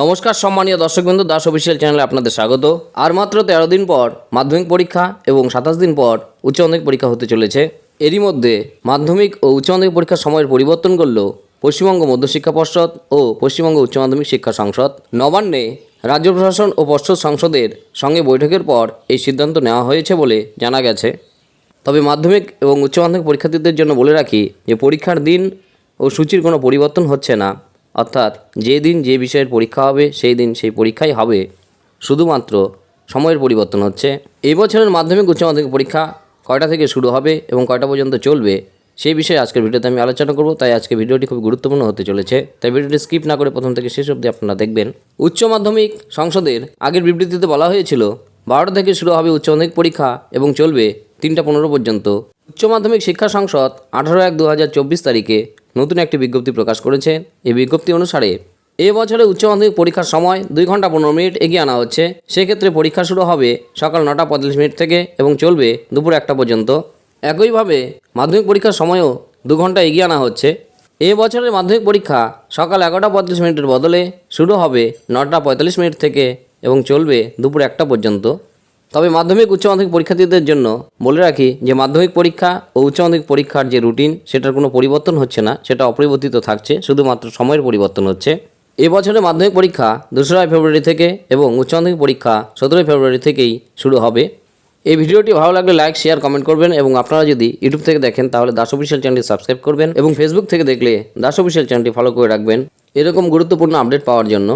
নমস্কার, সম্মানীয় দর্শকবৃন্দ, দাস অফিসিয়াল চ্যানেলে আপনাদের স্বাগত। আর মাত্র তেরো দিন পর মাধ্যমিক পরীক্ষা এবং সাতাশ দিন পর উচ্চ মাধ্যমিক পরীক্ষা হতে চলেছে। এরই মধ্যে মাধ্যমিক ও উচ্চ মাধ্যমিক পরীক্ষার সময়ের পরিবর্তন করল পশ্চিমবঙ্গ মধ্যশিক্ষা পর্ষদ ও পশ্চিমবঙ্গ উচ্চ মাধ্যমিক শিক্ষা সংসদ। নবান্নে রাজ্য প্রশাসন ও পর্ষদ সংসদের সঙ্গে বৈঠকের পর এই সিদ্ধান্ত নেওয়া হয়েছে বলে জানা গেছে। তবে মাধ্যমিক এবং উচ্চ মাধ্যমিক পরীক্ষার্থীদের জন্য বলে রাখি যে পরীক্ষার দিন ও সূচির কোনো পরিবর্তন হচ্ছে না। অর্থাৎ যে দিন যে বিষয়ের পরীক্ষা হবে, সেই দিন সেই পরীক্ষাই হবে। শুধুমাত্র সময়ের পরিবর্তন হচ্ছে। এই বছরের মাধ্যমিক উচ্চ মাধ্যমিক পরীক্ষা কয়টা থেকে শুরু হবে এবং কয়টা পর্যন্ত চলবে, সেই বিষয়ে আজকের ভিডিওতে আমি আলোচনা করব। তাই আজকে ভিডিওটি খুব গুরুত্বপূর্ণ হতে চলেছে। তাই ভিডিওটি স্কিপ না করে প্রথম থেকে শেষ অবধি আপনারা দেখবেন। উচ্চ মাধ্যমিক সংসদের আগের বিবৃতিতে বলা হয়েছিল, বারোটা থেকে শুরু হবে উচ্চ মাধ্যমিক পরীক্ষা এবং চলবে তিনটা পনেরো পর্যন্ত। উচ্চ মাধ্যমিক শিক্ষা সংসদ আঠারো এক দু তারিখে নতুন একটি বিজ্ঞপ্তি প্রকাশ করেছে। এই বিজ্ঞপ্তি অনুসারে, এ বছরে উচ্চ মাধ্যমিক পরীক্ষার সময় দুই ঘণ্টা পনেরো মিনিট এগিয়ে আনা হচ্ছে। সেক্ষেত্রে পরীক্ষা শুরু হবে সকাল নটা পঁয়তাল্লিশ মিনিট থেকে এবং চলবে দুপুর একটা পর্যন্ত। একইভাবে মাধ্যমিক পরীক্ষার সময়ও দু ঘণ্টা এগিয়ে আনা হচ্ছে। এ বছরের মাধ্যমিক পরীক্ষা সকাল এগারোটা পঁয়তাল্লিশ মিনিটের বদলে শুরু হবে নটা পঁয়তাল্লিশ মিনিট থেকে এবং চলবে দুপুর একটা পর্যন্ত। তবে মাধ্যমিক, উচ্চ মাধ্যমিক পরীক্ষার্থীদের জন্য বলে রাখি যে মাধ্যমিক পরীক্ষা ও উচ্চ মাধ্যমিক পরীক্ষার যে রুটিন সেটার কোনো পরিবর্তন হচ্ছে না, সেটা অপরিবর্তিত থাকছে, শুধুমাত্র সময়ের পরিবর্তন হচ্ছে। এবছরে মাধ্যমিক পরীক্ষা দোসরা ফেব্রুয়ারি থেকে এবং উচ্চ মাধ্যমিক পরীক্ষা সতেরোই ফেব্রুয়ারি থেকেই শুরু হবে। এই ভিডিওটি ভালো লাগলে লাইক শেয়ার কমেন্ট করবেন এবং আপনারা যদি ইউটিউব থেকে দেখেন, তাহলে দাস অফিসিয়াল চ্যানেলটি সাবস্ক্রাইব করবেন এবং ফেসবুক থেকে দেখলে দাস অফিসিয়াল চ্যানেলটি ফলো করে রাখবেন। এরকম গুরুত্বপূর্ণ আপডেট পাওয়ার জন্য